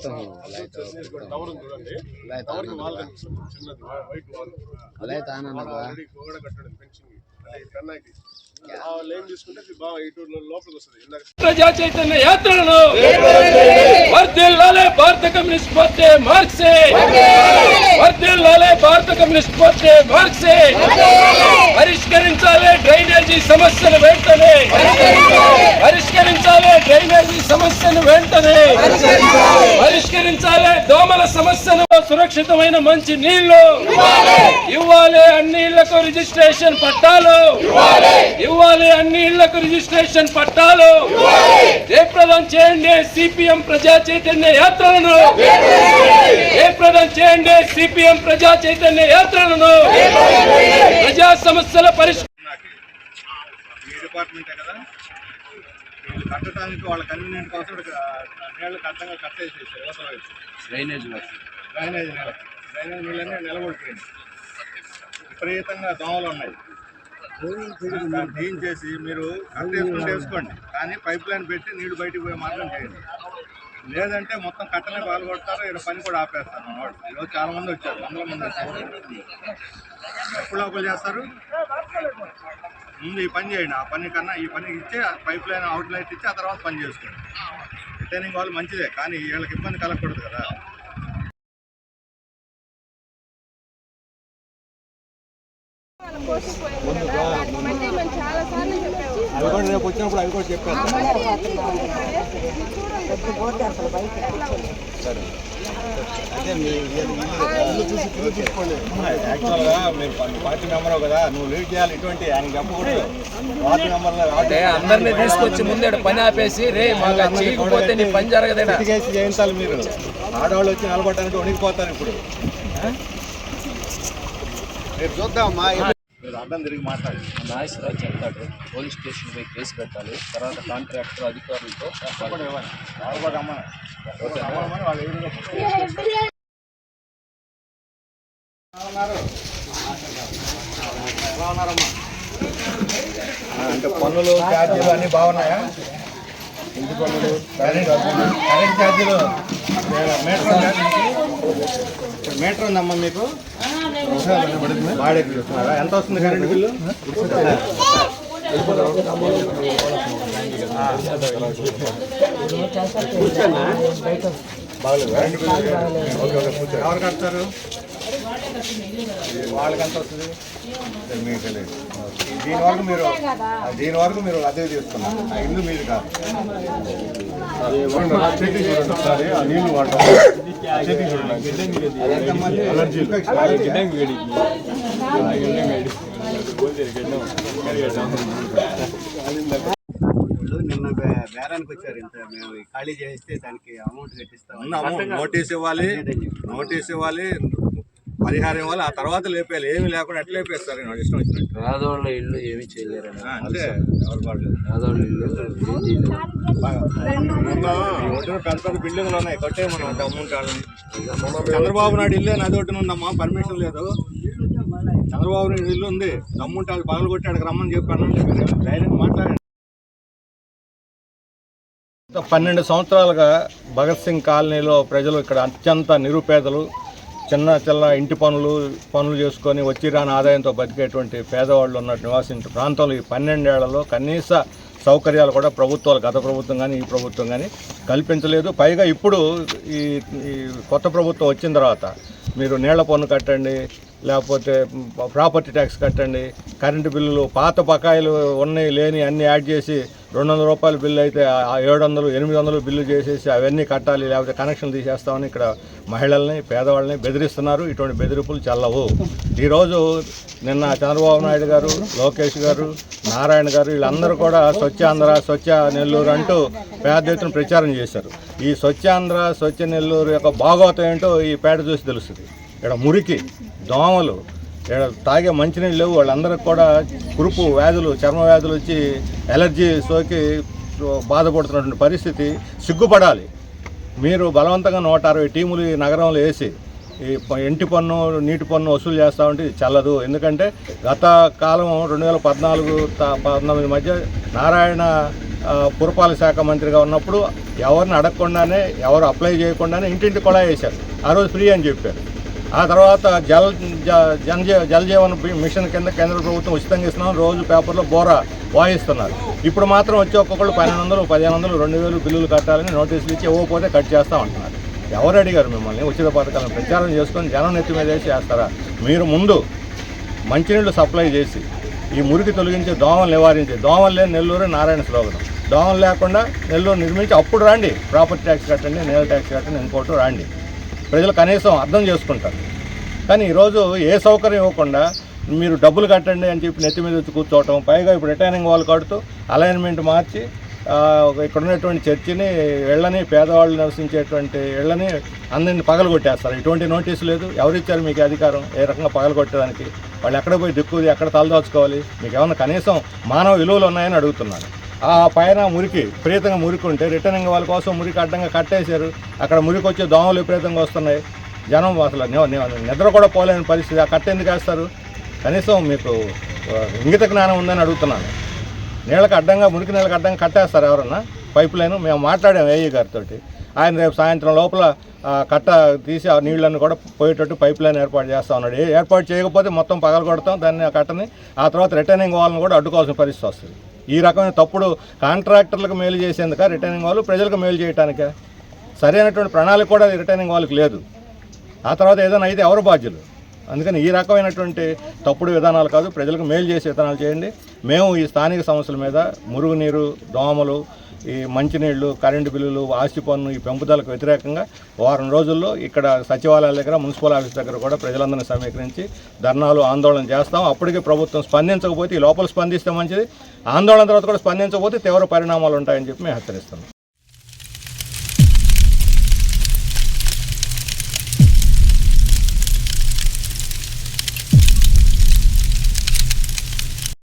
మొత్తం టవర్ చూడండి. Tower wall చిన్నది వైట్ వాల్ ఆల్రెడీ గోడ కట్టాడు ఫెన్సింగ్ ప్రజా చైతన్య యాత్రలను వర్ధిల్లాలే భారత కమ్యూనిస్ట్ పార్టీ మార్క్సే. వర్ధిల్లాలే భారత కమ్యూనిస్ట్ పార్టీ మార్క్సే పరిష్కరించాలి డ్రైనేజీ సమస్యలు వెంటనే. పరిష్కరించాలి డ్రైనేజీ సమస్యను వెంటనే. పరిష్కరించాలి దోమల సమస్యను సురక్షితమైన మంచి నీళ్ళు ఇవ్వాలి అన్ని ఇళ్ళకు రిజిస్ట్రేషన్ పట్టాలు. ఇవ్వాలి అన్ని ఇళ్ళకు రిజిస్ట్రేషన్ పట్టాలు. జయప్రదం చేయండి సిపిఎం ప్రజా చైతన్య యాత్రలను. జయప్రదం చేయండి సిపిఎం ప్రజా చైతన్య యాత్రలను. ప్రజా సమస్యల పరిష్కారం ఈ డిపార్ట్మెంటే కదా? వీళ్ళు కట్టడానికి వాళ్ళ కన్వీనియంట్ కోసం యువతల వైపు డ్రైనేజ్ వర్క్ డ్రైనేజ్ నీళ్ళ డ్రైనేజ్ నీళ్ళన్నీ నిలబడిపోయింది విపరీతంగా దోమలు ఉన్నాయి. క్లీన్ చేసి మీరు కట్టేసుకుంటే వేసుకోండి. కానీ పైప్ లైన్ పెట్టి నీళ్ళు బయటికి పోయే మార్గం చేయండి లేదంటే మొత్తం కట్టనే పాల్గొడతారు ఇక్కడ పని కూడా ఆపేస్తారు అన్నమాట ఈరోజు చాలా మంది వచ్చారు వందల మంది వచ్చారు. ఎప్పుడు లోపల చేస్తారు? ముందు ఈ పని చేయండి. ఆ పని కన్నా ఈ పని ఇచ్చి పైప్ లైన్ అవుట్ లైట్ ఇచ్చి ఆ తర్వాత పని చేసుకోండి. రిటైనింగ్ వాళ్ళు మంచిదే కానీ వీళ్ళకి ఇబ్బంది కలగకూడదు కదా కోసుకుపోయింది కదా దానికి మళ్ళీ మేము చాలా సార్లు చెప్పాము అవి కూడా రేపు వచ్చినప్పుడు అవి కూడా చూడండి యాక్చువల్గా మీరు పార్టీ మెంబర్ కదా నువ్వు లీడ్ చేయాలి ఇటువంటి ఆయన చెప్పకూడదు. పార్టీ మెంబర్ అంటే అందరినీ తీసుకొచ్చి ముందే పని ఆపేసి రే మాకు చేయకపోతే నీ పని జరగదేనా? చేయించాలి మీరు. ఆడవాళ్ళు వచ్చి నిలబడడానికి వణికిపోతారు ఇప్పుడు? రేపు చూద్దామమ్మా అడ్డం తిరిగి మాట్లాడి. నాగేశ్వరరావు చెప్తాడు. పోలీస్ స్టేషన్ పోయి కేసు పెట్టాలి. తర్వాత కాంట్రాక్టర్ అధికారులతో అంటే పన్నులు ఛార్జీలు అన్నీ బాగున్నాయా? ఇంటి పన్నులు కరెంట్ కరెంట్ ఛార్జీలు. మీటర్ మీటర్ ఉందమ్మా మీకు? ఎంత వస్తుంది కరెంట్ బిల్లు బాగలేదు. ఎవరు కడతారు? వాళ్ళకి ఎంత వస్తుంది? మీకు తెలియదు. దీని వరకు మీరు దీని వరకు మీరు అదే తీసుకున్నారు ఆ ఇల్లు మీరు కాదు. వాళ్ళు నిన్న బే- బేరానికి వచ్చారు ఇంత. మేము ఈ ఖాళీ చేస్తే దానికి అమౌంట్ కట్టిస్తాం. నోటీస్ ఇవ్వాలి. నోటీస్ ఇవ్వాలి. పరిహారం ఇవ్వాలి. ఆ తర్వాత లేపేయాలి. ఏమి లేకుండా ఎట్లా లేపేస్తారు. నాకు ఇష్టం వచ్చినట్టు. పేదవాళ్ళ ఇల్లు ఏమి చేయలేరు అంతే. ఎవరు వాళ్ళు పేదవాళ్ళ ఇల్లు ఏం చేయలేరు. ఒడ్డున పెద్ద పెద్ద బిల్డింగ్లు ఉన్నాయి. కట్టేయమని అంటే అమౌంట్ వాళ్ళని. చంద్రబాబు నాయుడు ఇల్లే నది ఒడ్డున ఉందమ్మా. పర్మిషన్ లేదు. చంద్రబాబు నాయుడు ఇల్లు ఉంది. దమ్ముంటే వాళ్ళు పగలు కొట్టి అక్కడికి రమ్మని చెప్పాను మీరు ధైర్యంగా మాట్లాడండి. పన్నెండు సంవత్సరాలుగా భగత్ సింగ్ కాలనీలో ప్రజలు ఇక్కడ అత్యంత నిరుపేదలు. చిన్న చిన్న ఇంటి పనులు పనులు చేసుకొని వచ్చి రాని ఆదాయంతో బతికేటువంటి పేదవాళ్ళు ఉన్న నివాసించే ప్రాంతంలో ఈ పన్నెండేళ్ళలో కనీస సౌకర్యాలు కూడా ప్రభుత్వాలు గత ప్రభుత్వం కానీ ఈ ప్రభుత్వం కానీ కల్పించలేదు. పైగా ఇప్పుడు ఈ ఈ కొత్త ప్రభుత్వం వచ్చిన తర్వాత మీరు నీళ్ళ పన్ను కట్టండి లేకపోతే ప్రాపర్టీ ట్యాక్స్ కట్టండి కరెంటు బిల్లులు పాత బకాయిలు ఉన్నాయి లేని అన్నీ యాడ్ చేసి రెండు వందల రూపాయల బిల్లు అయితే ఆ ఏడు వందలు ఎనిమిది వందలు బిల్లు చేసేసి అవన్నీ కట్టాలి లేకపోతే కనెక్షన్ తీసేస్తామని ఇక్కడ మహిళల్ని పేదవాళ్ళని బెదిరిస్తున్నారు. ఇటువంటి బెదిరింపులు చల్లవు. ఈరోజు నిన్న చంద్రబాబు నాయుడు గారు లోకేష్ గారు నారాయణ గారు వీళ్ళందరూ కూడా స్వచ్ఛాంధ్ర స్వచ్ఛ నెల్లూరు అంటూ పేద ఎత్తున ప్రచారం చేశారు. ఈ స్వచ్ఛాంధ్ర స్వచ్ఛ నెల్లూరు యొక్క భాగోతం ఏంటో ఈ పేట చూసి తెలుస్తుంది. ఇక్కడ మురికి దోమలు తాగే మంచినీళ్ళు లేవు. వాళ్ళందరికీ కూడా కురుపు వ్యాధులు చర్మ వ్యాధులు వచ్చి ఎలర్జీ సోకి బాధపడుతున్నటువంటి పరిస్థితి సిగ్గుపడాలి. మీరు బలవంతంగా నూట అరవై టీములు ఈ నగరంలో వేసి ఈ ఇంటి పన్ను నీటి పన్ను వసూలు చేస్తా ఉంటే చల్లదు. ఎందుకంటే గత కాలం రెండు వేల పద్నాలుగు త- పంతొమ్మిది మధ్య నారాయణ పురపాలక శాఖ మంత్రిగా ఉన్నప్పుడు ఎవరిని అడగకుండానే ఎవరు అప్లై చేయకుండానే ఇంటింటి కూడా వేశారు. ఆ రోజు ఫ్రీ అని చెప్పారు. ఆ తర్వాత జల్ జ- జలజీవన్ మిషన్ కింద కేంద్ర ప్రభుత్వం ఉచితంగా ఇస్తున్నాం రోజు పేపర్లో బోరా వాయిస్తున్నారు. ఇప్పుడు మాత్రం వచ్చి ఒక్కొక్కళ్ళు పన్నెండు వందలు పదిహేను వందలు రెండు వేలు బిల్లులు కట్టాలని నోటీసులు ఇచ్చి ఇవ్వకపోతే కట్ చేస్తా ఉంటున్నారు ఎవరు అడిగారు మిమ్మల్ని? ఉచిత పథకాలను ప్రచారం చేసుకొని జనం నెత్తి మీద వేసి చేస్తారా మీరు ముందు మంచినీళ్ళు సప్లై చేసి ఈ మురికి తొలగించి దోమలు నివారించి దోమలు లేని నెల్లూరు నారాయణ స్లోగనం. దోమలు లేకుండా నెల్లూరు నిర్మించి అప్పుడు రాండి. ప్రాపర్టీ ట్యాక్స్ కట్టండి నేల ట్యాక్స్ కట్టండి ఇంకోటి రండి. ప్రజలు కనీసం అర్థం చేసుకుంటారు. కానీ ఈరోజు ఏ సౌకర్యం ఇవ్వకుండా మీరు డబ్బులు కట్టండి అని చెప్పి నెత్తి మీద వచ్చి కూర్చోవటం పైగా ఇప్పుడు రిటైనింగ్ వాళ్ళు కడుతూ అలైన్మెంట్ మార్చి ఇక్కడ ఉన్నటువంటి చర్చిని ఇళ్ళని పేదవాళ్ళు నివసించేటువంటి ఇళ్ళని అందరిని పగలగొట్టేస్తారు. ఎటువంటి నోటీసు లేదు. ఎవరిచ్చారు మీకు అధికారం? ఏ రకంగా పగలగొట్టడానికి వాళ్ళు ఎక్కడ పోయి దిక్కుది ఎక్కడ తలదాచుకోవాలి? మీకు ఏమైనా కనీసం మానవ విలువలు ఉన్నాయని అడుగుతున్నాను. ఆ పైన మురికి విపరీతంగా మురికి ఉంటే రిటర్నింగ్ వాళ్ళ కోసం మురికి అడ్డంగా కట్టేశారు. అక్కడ మురికి వచ్చే దోమలు విపరీతంగా వస్తున్నాయి. జనం అసలు నిద్ర కూడా పోలేని పరిస్థితి. ఆ కట్ట ఎందుకు వేస్తారు? కనీసం మీకు ఇంగిత జ్ఞానం ఉందని అడుగుతున్నాను. నీళ్ళకి అడ్డంగా మురికి నీళ్ళకి అడ్డంగా కట్టేస్తారు ఎవరన్నా? పైప్ లైన్ మేము మాట్లాడాం ఏఈ గారితో ఆయన రేపు సాయంత్రం లోపల కట్ట తీసి ఆ నీళ్ళని కూడా పోయేటట్టు పైప్ లైన్ ఏర్పాటు చేస్తా ఉన్నాడు. ఏర్పాటు చేయకపోతే మొత్తం పగల కొడతాం దాన్ని ఆ కట్టని. ఆ తర్వాత రిటర్నింగ్ వాళ్ళని కూడా అడ్డుకోవాల్సిన పరిస్థితి వస్తుంది. ఈ రకమైన తప్పుడు కాంట్రాక్టర్లకు మేలు చేసేందుక రిటర్నింగ్ వాళ్ళు ప్రజలకు మేలు చేయడానికే సరైనటువంటి ప్రణాళిక కూడా రిటర్నింగ్ వాళ్ళకి లేదు. ఆ తర్వాత ఏదైనా అయితే ఎవరు బాధ్యులు? అందుకని ఈ రకమైనటువంటి తప్పుడు విధానాలు కాదు ప్రజలకు మేలు చేసే విధానాలు చేయండి. మేము ఈ స్థానిక సమస్యల మీద మురుగునీరు దోమలు ఈ మంచినీళ్ళు కరెంటు బిల్లులు ఆస్తి పన్ను ఈ పెంపుదలకు వ్యతిరేకంగా వారం రోజుల్లో ఇక్కడ సచివాలయాల దగ్గర మున్సిపల్ ఆఫీస్ దగ్గర కూడా ప్రజలందరినీ సమీకరించి ధర్నాలు ఆందోళన చేస్తాం. అప్పటికే ప్రభుత్వం స్పందించకపోతే ఈ లోపల స్పందిస్తే మంచిది. ఆందోళన తర్వాత కూడా స్పందించకపోతే తీవ్ర పరిణామాలు ఉంటాయని చెప్పి మేము హెచ్చరిస్తున్నాం.